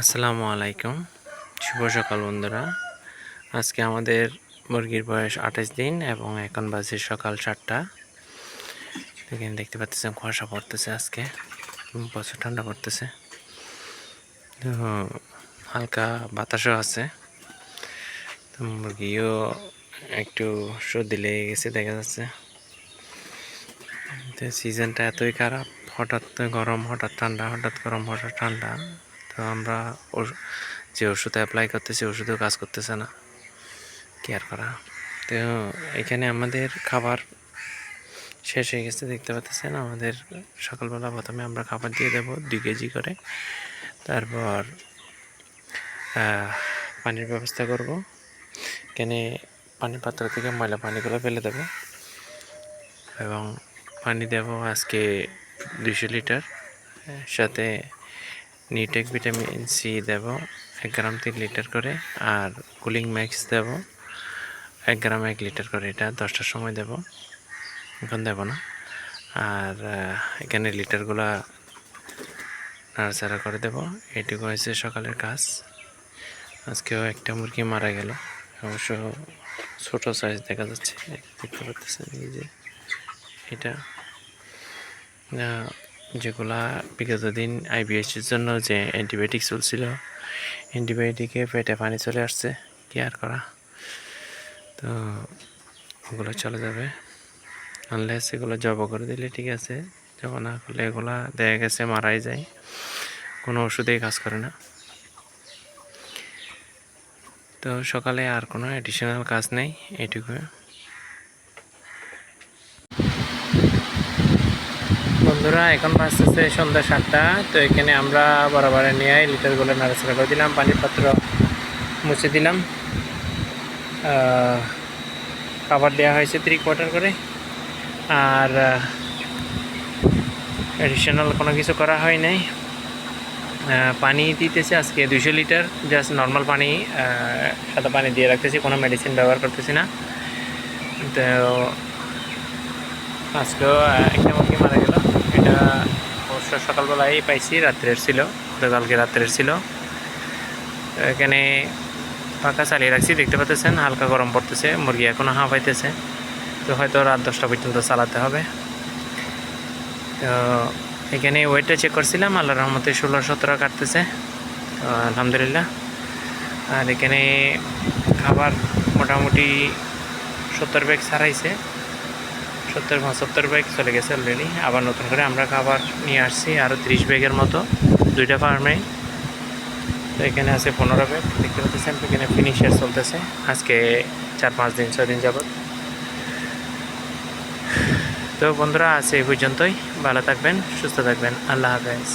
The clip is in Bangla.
আসসালামু আলাইকুম। শুভ সকাল বন্ধুরা। আজকে আমাদের মুরগির বয়স আঠাশ দিন এবং এখন বাজে সকাল সাতটা। এখানে দেখতে পাচ্ছেন, কুয়াশা পড়তেছে আজকে। প্রচুর ঠান্ডা পড়তেছে। তো হালকা বাতাসও আছে। তো মুরগিও একটু সর্দি লেগে গেছে, দেখা যাচ্ছে। সিজনটা এতই খারাপ, হঠাৎ গরম, হঠাৎ ঠান্ডা, হঠাৎ গরম, হঠাৎ ঠান্ডা। তো আমরা যে ওষুধ অ্যাপ্লাই করতেছি, ওষুধও কাজ করতেছে না। কেয়ার করা? তো এখানে আমাদের খাবার শেষ হয়ে গেছে, দেখতে পাচ্ছেন? আমাদের সকালবেলা প্রথমে আমরা খাবার দিয়ে দেবো দুই কেজি করে। তারপর পানির ব্যবস্থা করব। এখানে পানির পাত্র থেকে ময়লা পানিগুলো ফেলে দেবো। এবং পানি দেব আজকে দুশো লিটার। সাথে নিটেক ভিটামিন সি দেব, এক গ্রাম তিন লিটার করে, আর কুলিং ম্যাক্স দেব, এক গ্রাম এক লিটার করে, এটা দশটার সময় দেব, এখন দেব না। আর এখানে লিটারগুলা নাড়াচাড়া করে দেব এটুকু হয়েছে সকালের কাজ। আজকেও একটা মুরগি মারা গেল, অবশ্য ছোট সাইজ দেখা যাচ্ছে, দেখতে পাচ্ছেন এই যে এটা। যেগুলা বিগত দিন আইবিএসের জন্য যে অ্যান্টিবায়োটিক চলছিল অ্যান্টিবায়োটিকে পেটে পানি চলে আসছে কি আর করা। তো ওগুলো চলে যাবে। আনলেস এগুলো জব করে দিলে ঠিক আছে, জব না করলে এগুলা দেখা গেছে মারাই যায়। কোনো ওষুধেই কাজ করে না। তো সকালে আর কোনো অ্যাডিশনাল কাজ নেই, এটুকু। বন্ধুরা, এখন বাজতেছে সন্ধ্যা সাতটা, তো এখানে আমরা বরাবর নিয়ে লিটারগুলো নাড়াচাড়া করে দিলাম, পানির পাত্র মুছে দিলাম। খাবার দেওয়া হয়েছে থ্রি কোয়ার্টার করে। আর অ্যাডিশনাল কোনো কিছু করা হয় নাই। পানি দিতেছে আজকে দুশো লিটার জাস্ট নর্মাল পানি সাদা পানি দিয়ে রাখতেছি, কোনো মেডিসিন ব্যবহার করতেছি না। তো আজকেও একটা মুরগি মারা গেল। এটা অবশ্য সকালবেলায় পাইছি, রাত্রের ছিল গতকালকে রাত্রের ছিল। এখানে পাখা চালিয়ে রাখছি, দেখতে পাচ্ছেন, হালকা গরম পড়তেছে, মুরগি এখনও হাঁ পাইতেছে তো হয়তো রাত দশটা পর্যন্ত চালাতে হবে। তো এখানে ওয়েটটা চেক করছিলাম আল্লাহ রহমতে ষোলো সতেরো কাটতেছে। আলহামদুলিল্লাহ। আর এখানে খাবার মোটামুটি সত্তর ব্যাগ ছাড়াইছে। সত্তর পঁচাত্তর ব্যাগ চলে গেছে অলরেডি আবার নতুন করে আমরা খাবার নিয়ে আসছি আরও তিরিশ ব্যাগের মতো, দুইটা ফার্মে তো এখানে আছে পনেরো ব্যাগ দেখতে পাচ্ছেন এখানে ফিনিশার চলতেছে। আজকে চার পাঁচ দিন, ছয় দিন যাবত তো বন্ধুরা আছে এই পর্যন্তই। ভালো থাকবেন, সুস্থ থাকবেন। আল্লাহ হাফেজ।